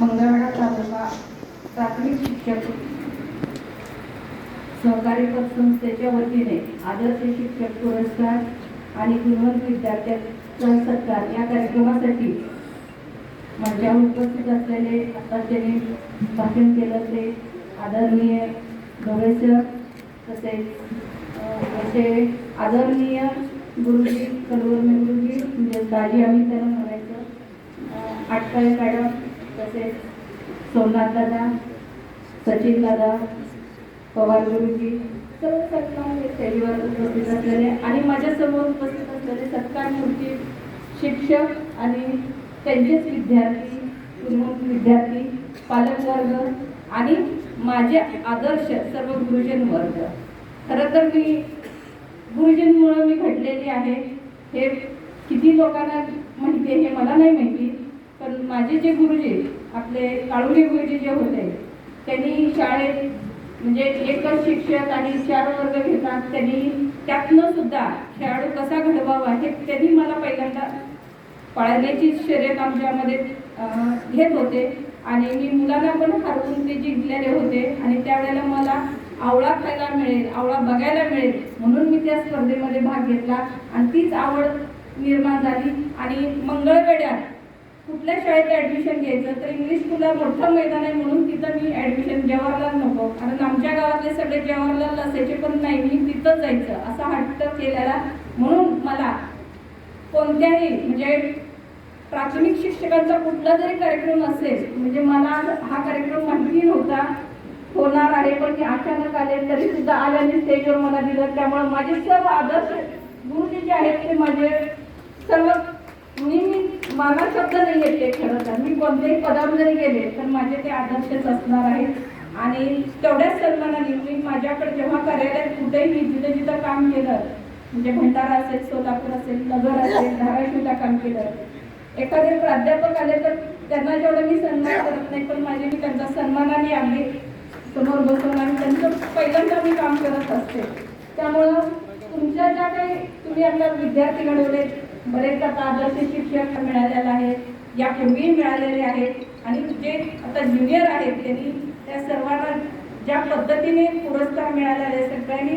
मंगळवेढा तालुका प्राथमिक शिक्षक सहकारी पतसंस्थेच्या वतीने आदर्श शिक्षक पुरस्कार आणि गुणवंत विद्यार्थ्यांचा सत्कार या कार्यक्रमासाठी माझ्या उपस्थित असलेले आता त्यांनी भाषण केलं ते आदरणीय गवेसर सर तसेच असे आदरणीय गुरुजी कलवर्मी गुरुजी म्हणजे दाजी आम्ही त्यांना म्हणायचं. आटकाळे मॅडम तसेच सोमनाथ दादा सचिन दादा पवार गुरुजी सर्व सत्कार शैलीवर उपस्थित असलेले आणि माझ्यासमोर उपस्थित असलेले सत्कार मूर्ती शिक्षक आणि त्यांचेच विद्यार्थी गुणवंत विद्यार्थी पालकवर्ग आणि माझे आदर्श सर्व गुरुजन वर्ग. खरं तर मी गुरुजींमुळं मी घडलेली आहे हे किती लोकांना माहिती आहे हे मला नाही माहिती. पण माझे जे गुरुजी आपले काळुले गुरुजी जे होते त्यांनी शाळेत म्हणजे एकच शिक्षक आणि चार वर्ग घेतात त्यांनी त्यातनं सुद्धा खेळाडू कसा घडवावा हे त्यांनी मला पहिल्यांदा पाळण्याची शर्यत आमच्यामध्ये घेत होते. आणि मी मुलांना पण हरवून ते जिंकलेले होते. आणि त्यावेळेला मला आवळा खायला मिळेल आवळा बघायला मिळेल म्हणून मी त्या स्पर्धेमध्ये भाग घेतला. आणि तीच आवड निर्माण झाली. आणि मंगळवेड्यात कुठल्या शाळेत ऍडमिशन घ्यायचं? तर इंग्लिश स्कूलला मोठं मैदान आहे म्हणून तिथं मी ऍडमिशन जवाहरलाल नको. कारण आमच्या गावातले सगळे जवाहरलाल असायचे पण नाही मी तिथं जायचं. असा हट्ट केलेला म्हणून मला कोणत्याही म्हणजे प्राथमिक शिक्षकांचा कुठला जरी कार्यक्रम असेल म्हणजे मला हा कार्यक्रम माहिती नव्हता होणार आहे पण मी अचानक आले तरी सुद्धा आल्याने स्टेजवर मला दिलं. त्यामुळे माझे सर्व आदर्श गुरुजी जे आहेत ते माझे सर्व मी मला शब्द नाही येते खरं तर. मी कोणत्याही पदावर जरी गेले तर माझे ते आदर्शच असणार आहेत. आणि तेवढ्याच सन्मानाने मी माझ्याकडे जेव्हा कार्यालयात कुठेही मी जिथं जिथं काम केलं म्हणजे भंडारा असेल सोलापूर असेल नगर असेल धाराशिवला काम केलं एखादे प्राध्यापक आले तर त्यांना जेवढं मी सन्मान करत नाही पण माझे मी त्यांचा सन्मानाने आले समोर बसून आणि त्यांचं पहिल्यांदा मी काम करत असते. त्यामुळं तुमच्या ज्या काही तुम्ही आपल्या विद्यार्थी घडवले बरेच पारदर्शक शिक्षक मिळालेला आहे यापूर्वी मिळालेले आहेत. आणि जे आता ज्युनियर आहेत त्यांनी त्या सर्वांना ज्या पद्धतीने पुरस्कार मिळालेले आहेत, सगळ्यांनी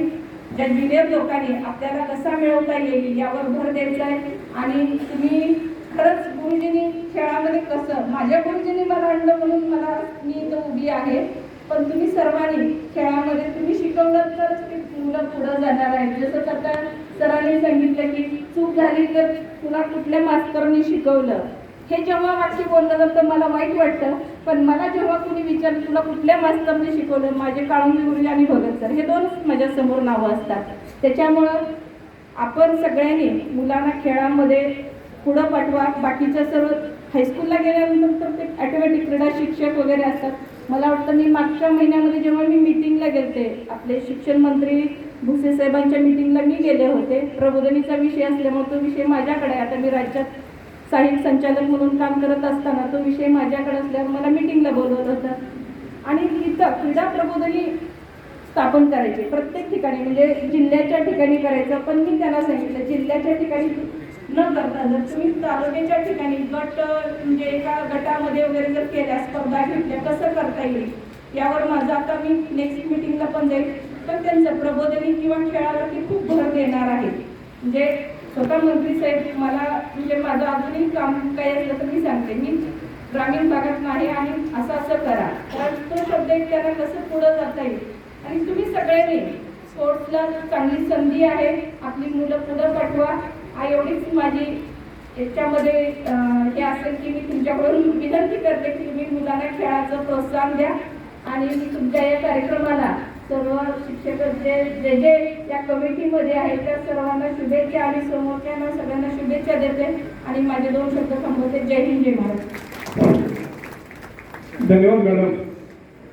ज्या ज्युनियर लोकांनी आपल्याला कसा मिळवता येईल यावर भर द्यायचा आहे. आणि तुम्ही खरंच गुरुजींनी खेळामध्ये कसं माझ्या गुरुजींनी मला आणलं म्हणून मला मी इथं उभी आहे पण तुम्ही सर्वांनी खेळामध्ये तुम्ही शिकवलं तरच ते मुलं पुढं जाणार आहे जसं आता सरांनी सांगितलं की चूक झाली तर तुला कुठल्या मास्तरनी शिकवलं? हे जेव्हा वाक्य बोललं जातं मला वाईट वाटतं पण मला जेव्हा कुणी विचारलं तुला कुठल्या मास्तरने शिकवलं? माझे काळुंगी गुरुजी आणि भगत सर हे दोनच माझ्यासमोर नावं असतात. त्याच्यामुळं आपण सगळ्यांनी मुलांना खेळामध्ये पुढं पाठवा. बाकीच्या सर्व हायस्कूलला गेल्यानंतर ते ॲटोमॅटिक क्रीडा शिक्षक वगैरे असतात. मला वाटतं मी मागच्या महिन्यामध्ये जेव्हा मी मिटिंगला गेलते आपले शिक्षण मंत्री भुसे साहेबांच्या मिटिंगला मी गेले होते. प्रबोधनीचा विषय असल्यामुळे तो विषय माझ्याकडे आहे. आता मी राज्यात साहित्य संचालक म्हणून काम करत असताना तो विषय माझ्याकडे असल्यावर मला मिटिंगला बोलवत होता. आणि इथं क्रीडा प्रबोधनी स्थापन करायचे. प्रत्येक ठिकाणी म्हणजे जिल्ह्याच्या ठिकाणी करायचं पण मी त्यांना सांगितलं जिल्ह्याच्या ठिकाणी न करता जर तुम्ही तालुक्याच्या ठिकाणी गट म्हणजे एका गटामध्ये वगैरे जर केल्या स्पर्धा घेतल्या कसं करता येईल? यावर माझं आता मी नेक्स्ट मिटिंगला पण जाईल. पण त्यांचं प्रबोधनी किंवा खेळावरती खूप भर देणार आहे. म्हणजे स्वतः मंत्री साहेब मला म्हणजे माझं अजूनही काम काही असलं तर मी सांगते. मी ग्रामीण भागात नाही आणि असं असं करा. तर तो शब्द एक त्याला कसं पुढं जाता येईल? आणि तुम्ही सगळ्यांनी स्पोर्ट्सला चांगली संधी आहे आपली मुलं पुढं पाठवा. हा एवढीच माझी याच्यामध्ये हे असेल की मी तुमच्याकडून विनंती करते की तुम्ही मुलांना खेळाचं प्रोत्साहन द्या. आणि मी तुमच्या या कार्यक्रमाला सर्व शिक्षक जे जे जे या कमिटीमध्ये आहेत त्या सर्वांना शुभेच्छा आणि समोरच्यांना सगळ्यांना शुभेच्छा देते आणि माझे दोन शब्द थांबवते. जय हिंद जय महाराज धन्यवाद मॅडम.